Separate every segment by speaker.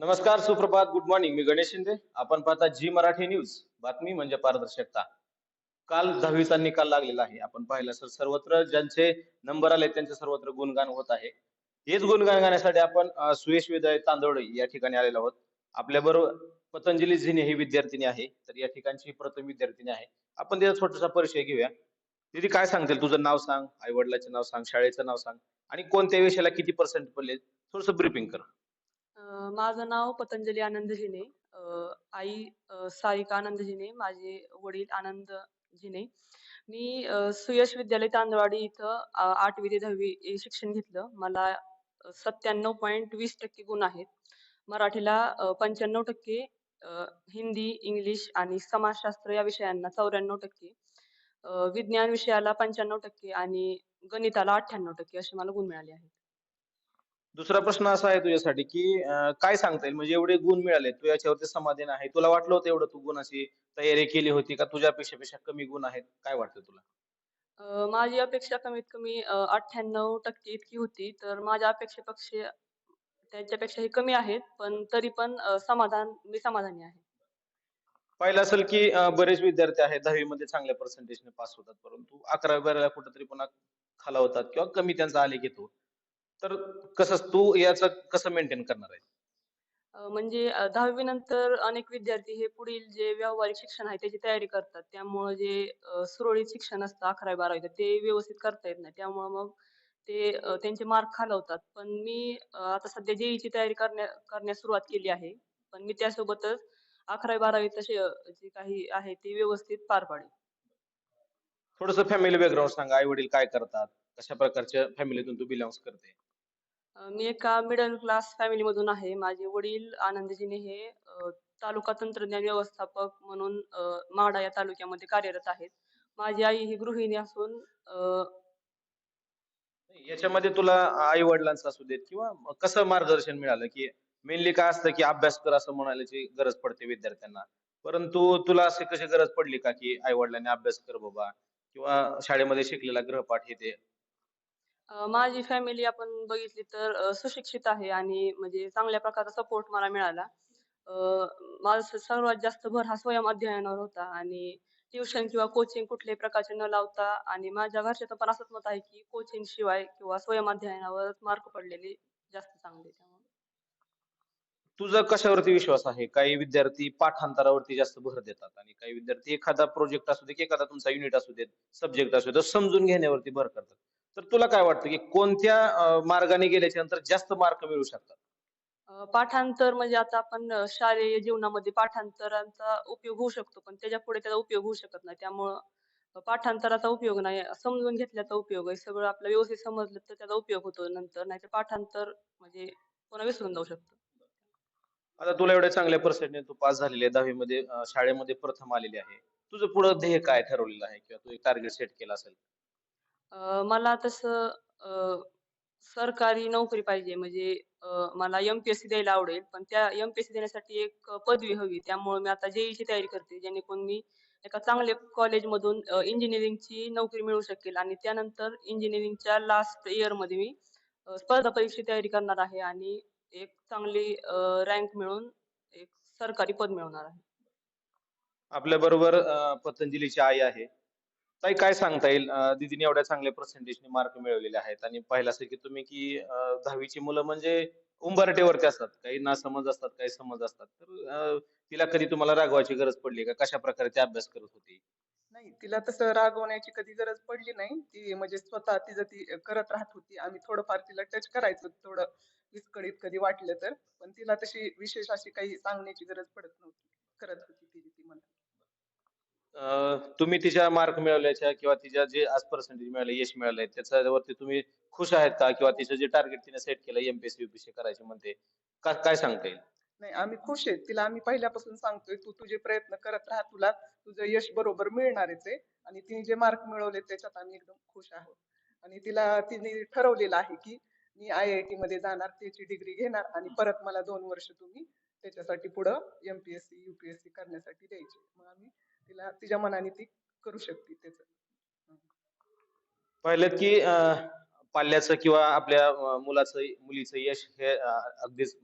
Speaker 1: नमस्कार सुप्रभात. Good morning मी गणेश शिंदे. आपण पाहता जी मराठी न्यूज. बातमी म्हणजे पारदर्शकता. काल दहावीचा निकाल लागलेला आहे. आपण पाहिलं सर सर्वत्र ज्यांचे नंबर आले त्यांचे सर्वत्र गुणगान होत आहे. हेच गुणगान गाण्यासाठी आपण सुयश विदय तांदोळे या ठिकाणी आलेलो आहोत. आपल्या बरोबर पतंजली झिने ही विद्यार्थिनी आहे. तर या ठिकाणची प्रथम विद्यार्थिनी आहे. आपण त्याचा छोटासा परिचय घेऊया. तिथे काय सांगतील? तुझं नाव सांग आई वडिलाचं नाव सांग शाळेचं नाव सांग. आणि कोणत्या विषयाला किती पर्सेंट पडले? थोडस ब्रीफिंग कर.
Speaker 2: माझं नाव पतंजली आनंदजीने आई सारिका आनंदजीने माझे वडील आनंद जिने मी सुयश विद्यालय तांदवाडी इथं आठवी ते दहावी शिक्षण घेतलं. मला सत्त्याण्णव पॉईंट वीस टक्के गुण आहेत. मराठीला पंच्याण्णव टक्के हिंदी इंग्लिश आणि समाजशास्त्र या विषयांना चौऱ्याण्णव टक्के विज्ञान विषयाला पंच्याण्णव टक्के आणि गणिताला अठ्ठ्याण्णव टक्के असे मला गुण मिळाले आहेत.
Speaker 1: दुसरा प्रश्न असा आहे तुझ्यासाठी की अं, काय सांगता येईल? म्हणजे एवढे गुण मिळाले तू याच्यावरती समाधान आहे. तुला वाटलं होतं एवढं तू गुणाची तयारी केली होती का? तुझ्या अपेक्षेपेक्षा कमी गुण आहेत. काय वाटतं तुला?
Speaker 2: अ, माझी अपेक्षा कमीत कमी अठ्ठ्याण्णव टक्के इतकी होती. तर माझ्या अपेक्षेपेक्षा त्यांच्यापेक्षाही कमी आहेत. पण तरी पण अ, समाधान मी समाधानी आहे.
Speaker 1: पाहिलं असेल की अं, बरेच विद्यार्थी आहेत दहावी मध्ये चांगल्या पर्सेंटेजने पास होतात. परंतु अकरावी बारावीला कुठेतरी पुन्हा खालावतात किंवा कमी त्यांचा आलेख येतो. तर कसं तू याचं कसं मेंटेन करणार आहे
Speaker 2: म्हणजे दहावी नंतर अनेक विद्यार्थी हे पुढील जे व्यावहारिक शिक्षण आहे त्याची तयारी करतात. त्यामुळे जे सुरळीत शिक्षण असतं अकरावी बारावीचं ते व्यवस्थित करता येत नाही. त्यामुळे मग ते त्यांचे मार्क खालवतात. पण मी आता सध्या जेईची तयारी करण्या करण्यास सुरुवात केली आहे. पण मी त्यासोबतच अकरावी बारावी तसे जे काही आहे ते व्यवस्थित पार पाडेल
Speaker 1: थोडस फॅमिली बॅकग्राऊंड सांग. आई वडील काय करतात? कशा प्रकारच्या फॅमिलीतून तू बिलॉंग्स करते?
Speaker 2: मी एका मिडल क्लास फॅमिलीमधून आहे. माझे वडील आनंदजीने हे तालुका तंत्रज्ञान व्यवस्थापक म्हणून माडा या तालुक्यामध्ये कार्यरत आहेत. माझी आई ही गृहिणी असून
Speaker 1: याच्यामध्ये तुला आई वडिलांचं असू देत किंवा कसं मार्गदर्शन मिळालं की मेनली काय असतं की अभ्यास कर असं म्हणायची गरज पडते विद्यार्थ्यांना परंतु तुला अशी कशी गरज पडली का की आई वडिलांनी अभ्यास कर बाबा किंवा शाळेमध्ये शिकलेला गृहपाठ हे ते
Speaker 2: माझी फॅमिली आपण बघितली तर सुशिक्षित आहे आणि म्हणजे चांगल्या प्रकारचा सपोर्ट मला मिळाला. माझा सर्वात जास्त भर हा स्वयं अध्ययनावर होता आणि ट्युशन किंवा कोचिंग कुठल्याही प्रकारचे न लावता आणि माझ्या घरच्याचं पण असंच मत आहे, की कोचिंग शिवाय किंवा स्वयं अध्ययनावर मार्क पडलेले जास्त चांगले त्यामुळे.
Speaker 1: तुझा कशावरती विश्वास आहे काही विद्यार्थी पाठांतरावरती जास्त भर देतात आणि काही विद्यार्थी एखादा प्रोजेक्ट असू दे की एखादा तुमचा युनिट असू देत सब्जेक्ट असू दे समजून घेण्यावरती भर करतात तर तुला काय वाटतं की कोणत्या मार्गाने गेल्याच्यानंतर जास्त मार्क मिळू शकतात
Speaker 2: पाठांतर म्हणजे आता आपण शालेय जीवनामध्ये पाठांतराचा उपयोग होऊ शकतो, पण त्याच्यापुढे त्याचा उपयोग होऊ शकत नाही. त्यामुळं पाठांतराचा उपयोग नाही, समजून घेतल्याचा उपयोग आहे. सगळं आपलं व्यवस्थित समजलं तर त्याचा उपयोग होतो नंतर, नाहीतर पाठांतर म्हणजे पुन्हा विसरून जाऊ शकतो.
Speaker 1: आता तुला एवढ्या चांगल्या पर्सेंटने तू पास झालेली आहे दहावीमध्ये शाळेमध्ये प्रथम आलेली आहे तुझं पुढं ध्येय काय ठरवलेलं आहे किंवा तू एक टार्गेट सेट केलं असेल
Speaker 2: मला तसं सरकारी नोकरी पाहिजे म्हणजे मला एम-पी-एस-सी द्यायला आवडेल. पण त्या एम-पी-एस-सी देण्यासाठी एक पदवी हवी. त्यामुळे मी आता जे-ई-ची तयारी करते. जेणेकरून मी एका चांगल्या कॉलेजमधून इंजिनिअरिंगची नोकरी मिळू शकेल आणि त्यानंतर इंजिनिअरिंगच्या लास्ट इयरमध्ये मी स्पर्धा परीक्षेची तयारी करणार आहे आणि एक चांगली रँक मिळून एक सरकारी पद मिळवणार आहे.
Speaker 1: आपल्या बरोबर पतंजलीची आई आहे ताई काय सांगता येईल दिदीने दीदीने एवढ्या चांगल्या पर्सेंटेजने मार्क मिळवलेले आहेत आणि पाहिलं असेल की तुम्ही की दहावीची मुलं म्हणजे उंबरटेवरती असतात काही ना समज असतात काही समज असतात तर तिला कधी तुम्हाला रागवायची गरज पडली का कशा प्रकारे ती अभ्यास करत होती
Speaker 3: नाही, तिला तसं रागवण्याची कधी गरज पडली नाही. ती म्हणजे स्वतः तिचं ती करत राहत होती. आम्ही थोडंफार तिला टच करायचो थोडं विस्कळीत कधी वाटलं तर. पण तिला तशी विशेष अशी काही सांगण्याची गरज पडत नव्हती. करत होती ती
Speaker 1: अं, तुम्ही तिच्या मार्क मिळवल्याच्या किंवा तिच्या जे आज पर्सेंटेज मिळाले यश मिळालंय त्याच्यावरती तुम्ही खुश आहेत का किंवा तिचं जे टार्गेट तिने सेट केलं एमपीएससी युपीएससी करायचे म्हणते का काय सांगता येईल
Speaker 3: नाही, आम्ही खुश आहेत. तिला आम्ही पहिल्यापासून सांगतोय, "तू तुझे प्रयत्न करत राहा. तुला तुझं यश बरोबर मिळणारच आहे." आणि तिने जे मार्क मिळवले त्याच्यात आम्ही एकदम खुश आहोत. आणि तिला तिने ठरवलेलं आहे, की मी आय-आय-टी मध्ये जाणार, त्याची डिग्री घेणार आणि परत मला दोन वर्ष तुम्ही त्याच्यासाठी पुढं एमपीएससी युपीएससी करण्यासाठी द्यायचे. मग आम्ही तिला तिच्या मनाने ती करू शकते त्याच.
Speaker 1: पाहिलं की पाल्याचं किंवा आपल्या मुलाचं मुलीचं यश हे अगदीच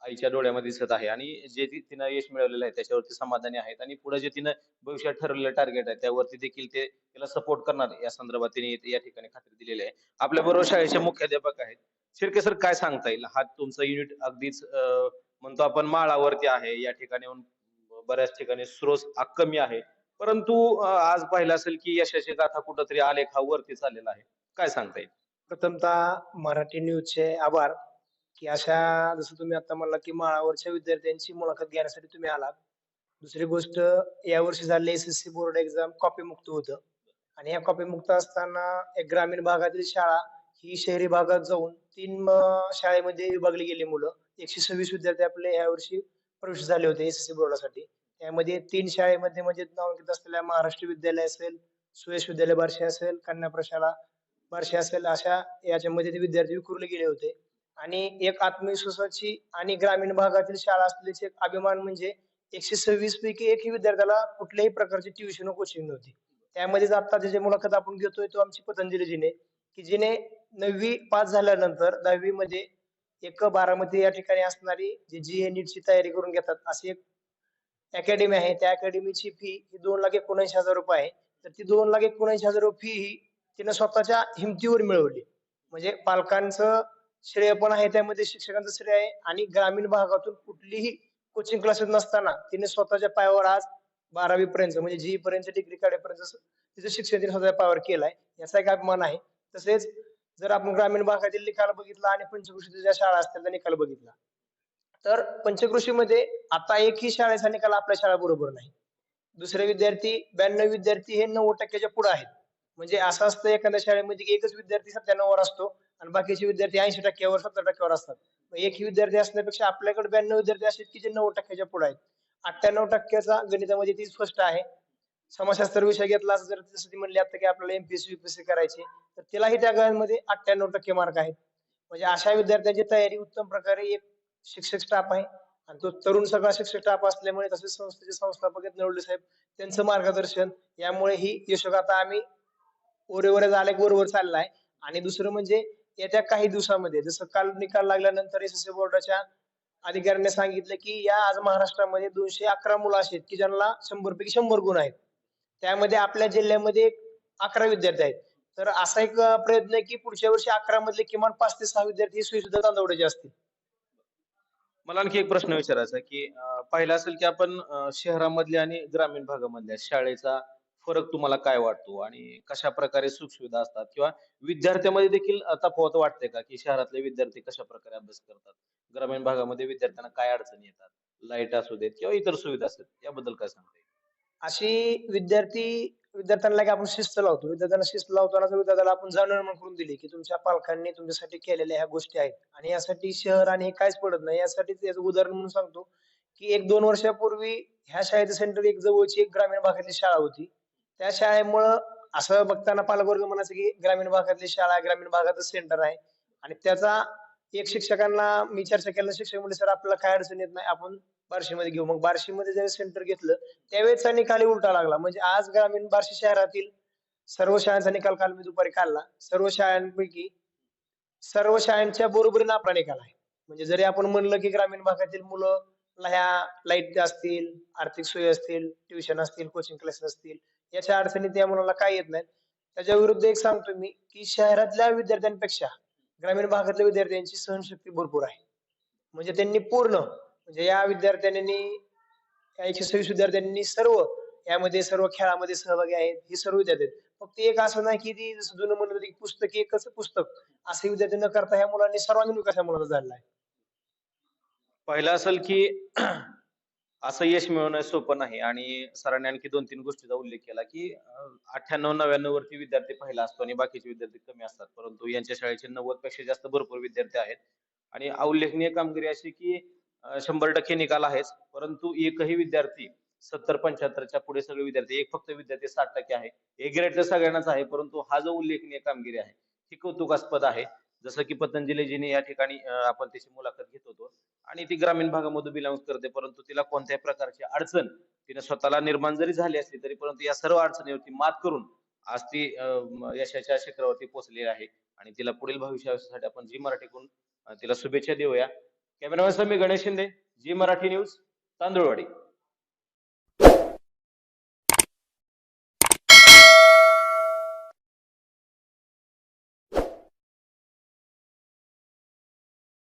Speaker 1: आईच्या डोळ्यामध्ये दिसत आहे. आणि जे ती- तिनं यश मिळवलेलं आहे त्याच्यावरती समाधानी आहेत. आणि पुढे जे तिनं भविष्यात ठरवलेलं टार्गेट आहे त्यावरती देखील ते तिला सपोर्ट करणार या संदर्भात तिने या ठिकाणी खात्री दिलेली आहे. आपल्या बरोबर शाळेचे मुख्याध्यापक आहेत. शिर्के सर काय सांगता येईल? हा तुमचं युनिट अगदीच अं, म्हणतो आपण माळावरती आहे या ठिकाणी. येऊन बऱ्याच ठिकाणी स्रोत कमी आहे. परंतु आज पाहिलं असेल की यशाची गाथा कुठंतरी आलेखावरती चाललेला आहे. काय सांगता येईल?
Speaker 4: प्रथमतः मराठी न्यूजचे आभार की अशा जसं तुम्ही आता म्हणला की माळावरच्या विद्यार्थ्यांची मुलाखत घेण्यासाठी तुम्ही आलात. दुसरी गोष्ट यावर्षी झाले S S C board exam copy मुक्त होतं. आणि या कॉपी मुक्त असताना एक ग्रामीण भागातील शाळा ही शहरी भागात जाऊन तीन शाळेमध्ये विभागली गेली मुलं. एकशे सव्वीस विद्यार्थी आपले यावर्षी प्रवेश झाले होते एस एस सी बोर्डासाठी. त्यामध्ये तीन शाळेमध्ये म्हणजे नामांकित असलेल्या महाराष्ट्र विद्यालय असेल सुयश विद्यालय बारशे असेल कन्या प्रशाला बारशे असेल अशा याच्यामध्ये ते विद्यार्थी विखुरले गेले होते. आणि एक आत्मविश्वासाची आणि ग्रामीण भागातील शाळा असल्याचे एक अभिमान म्हणजे एकशे सव्वीस पैकी एकही विद्यार्थ्याला कुठल्याही प्रकारची ट्युशन कोचिंग नव्हती. त्यामध्येच आता त्याची मुलाखत आपण घेतोय तो आमची पतंजली जिने की जिने नववी पास झाल्यानंतर दहावी मध्ये एक बारामती या ठिकाणी असणारी जी जी ए नीटची तयारी करून घेतात अशी एक अकॅडमी आहे. त्या अकॅडमीची फी ही दोन लाख एकोणऐंशी हजार रुपये आहे. तर ती दोन लाख एकोणऐंशी हजार रुपये फी ही तिनं स्वतःच्या हिमतीवर मिळवली. म्हणजे पालकांचं श्रेय पण आहे त्यामध्ये शिक्षकांचं श्रेय आहे आणि ग्रामीण भागातून कुठलीही कोचिंग क्लासेस नसताना तिने स्वतःच्या पायावर आज बारावी पर्यंत म्हणजे जी पर्यंत डिग्री काढेपर्यंत तिचं शिक्षण तिने स्वतःच्या पायावर केलंय. याचा एक अभिमान आहे. तसेच जर आपण ग्रामीण भागातील निकाल बघितला आणि पंचकृषीच्या ज्या शाळा असतील त्या निकाल बघितला. तर पंचकृषीमध्ये आता एकही शाळेचा निकाल आपल्या शाळा बरोबर नाही. दुसरे विद्यार्थी ब्याण्णव विद्यार्थी हे नव्वद टक्क्याच्या पुढे आहेत. म्हणजे असं असतं एखाद्या शाळेमध्ये की एकच विद्यार्थी सत्त्याण्णववर असतो आणि बाकीचे विद्यार्थी ऐंशी टक्क्यावर सत्तर टक्क्यावर असतात. मग एकही विद्यार्थी असण्यापेक्षा आपल्याकडे ब्याण्णव विद्यार्थी असे आहेत की जे नव्वद टक्क्याच्या पुढे आहेत. अठ्ठ्याण्णव टक्क्याचा गणितामध्ये ती स्पष्ट आहे. समाजशास्त्र विषय घेतला असं जर जसं ती म्हणली आता की आपल्याला एमपीएससी युपीएससी करायची तर तिलाही त्या गळ्यांमध्ये अठ्ठ्याण्णव टक्के मार्क आहेत. म्हणजे अशा विद्यार्थ्यांची तयारी उत्तम प्रकारे एक शिक्षक स्टाफ आहे. आणि तो तरुण सगळा शिक्षक स्टाफ असल्यामुळे तसेच संस्थेचे संस्थापक आहेत नवले साहेब त्यांचं मार्गदर्शन यामुळे ही यशोगाथा आम्ही ओरेवर आलेख बरोबर चाललाय आणि दुसरं म्हणजे येत्या काही दिवसामध्ये जसं काल निकाल लागल्यानंतर एस एस सी बोर्डाच्या अधिकाऱ्यांनी सांगितलं की या आज महाराष्ट्रामध्ये दोनशे अकरा मुलं अशी आहेत की ज्यांना शंभर पैकी शंभर गुण आहेत. त्यामध्ये आपल्या जिल्ह्यामध्ये अकरा विद्यार्थी आहेत. तर असा एक प्रयत्न आहे की पुढच्या वर्षी अकरा मधले किमान पाच ते सहा विद्यार्थी सुद्धा सुविधा तांदवड्याचे असतील.
Speaker 1: मला आणखी एक प्रश्न विचारायचा की अं, पाहिलं असेल की आपण शहरामधले आणि ग्रामीण भागामधल्या शाळेचा फरक तुम्हाला काय वाटतो? आणि कशा प्रकारे सुखसुविधा असतात? किंवा विद्यार्थ्यामध्ये देखील तफावत वाटते का की शहरातले विद्यार्थी कशा प्रकारे अभ्यास करतात? ग्रामीण भागामध्ये विद्यार्थ्यांना काय अडचणी येतात? लाइट असू देत किंवा इतर सुविधा असतात याबद्दल काय सांगते
Speaker 4: अशी विद्यार्थी विद्यार्थ्यांना की आपण शिस्त लावतो. विद्यार्थ्यांना शिस्त लावताना जर विद्यार्थ्याला आपण जाणून निर्माण करून दिली की तुमच्या पालकांनी तुमच्यासाठी केलेल्या ह्या गोष्टी आहेत आणि यासाठी शहर आणि हे काहीच पडत नाही. यासाठी याचं उदाहरण म्हणून सांगतो की एक दोन वर्षापूर्वी ह्या शाळेचं सेंटर एक जवळची एक ग्रामीण भागातली शाळा होती. त्या शाळेमुळं असं बघताना पालकवर्ग म्हणायचं की ग्रामीण भागातली शाळा आहे, ग्रामीण भागातच सेंटर आहे. आणि त्याचा एक शिक्षकांना मी चर्चा केलं शिक्षक म्हणजे सर आपल्याला काय अडचण येत नाही. आपण बार्शीमध्ये घेऊ. मग बार्शीमध्ये ज्यावेळेस सेंटर घेतलं त्यावेळेचा निकाल उलटा लागला. म्हणजे आज ग्रामीण बार्शी शहरातील सर्व शाळांचा निकाल काल मी दुपारी काढला. सर्व शाळांपैकी सर्व शाळांच्या बरोबरीने आपला निकाल आहे. म्हणजे जरी आपण म्हणलं की ग्रामीण भागातील मुलं ह्या लाइट असतील आर्थिक सोयी असतील ट्युशन असतील कोचिंग क्लासेस असतील याच्या अडचणी त्या मुलाला काय येत नाही त्याच्या विरुद्ध एक सांगतो मी की शहरातल्या विद्यार्थ्यांपेक्षा ग्रामीण भागातल्या विद्यार्थ्यांची सहनशक्ती भरपूर आहे. म्हणजे त्यांनी पूर्ण म्हणजे या विद्यार्थ्यांनी या एकशे सव्वीस विद्यार्थ्यांनी सर्व यामध्ये सर्व खेळामध्ये सहभागी आहेत ही सर्व विद्यार्थी आहेत. फक्त एक असं नाही की ती जसं जुनं म्हणत होतं की पुस्तक एकच पुस्तक. असे विद्यार्थी न करता ह्या मुलांनी सर्वांगीण विकास या मुलाचा झालेला आहे?
Speaker 1: पहिलं असेल की असं यश मिळवणं सोपं नाही आणि सरांनी आणखी दोन तीन गोष्टीचा उल्लेख केला की अठ्ठ्याण्णव नव्याण्णव वरती विद्यार्थी पहिला असतो आणि बाकीचे विद्यार्थी कमी असतात. परंतु यांच्या शाळेचे नव्वदपेक्षा जास्त भरपूर विद्यार्थी आहेत. आणि उल्लेखनीय कामगिरी अशी की शंभर टक्के निकाल आहेच. परंतु एकही विद्यार्थी सत्तर पंच्याहत्तरच्या पुढे सगळे विद्यार्थी एक फक्त विद्यार्थी साठ टक्के आहे. ए ग्रेड तर सगळ्यांनाच आहे परंतु हा जो उल्लेखनीय कामगिरी आहे ही कौतुकास्पद आहे. जसं की पतंजलीजीने या ठिकाणी आपण त्याची मुलाखत घेत होतो. आणि ती ग्रामीण भागामधून बिलॉंग करते परंतु तिला कोणत्याही प्रकारची अडचण तिने स्वतःला निर्माण जरी झाली असली तरी परंतु या सर्व अडचणीवरती मात करून आज ती यशाच्या शिखरावरती पोहोचलेली आहे. आणि तिला पुढील भविष्यासाठी आपण जी मराठीकडून अं, तिला शुभेच्छा देऊया. कॅमेरामॅन मी गणेश शिंदे जी मराठी न्यूज तांदुळवाडी.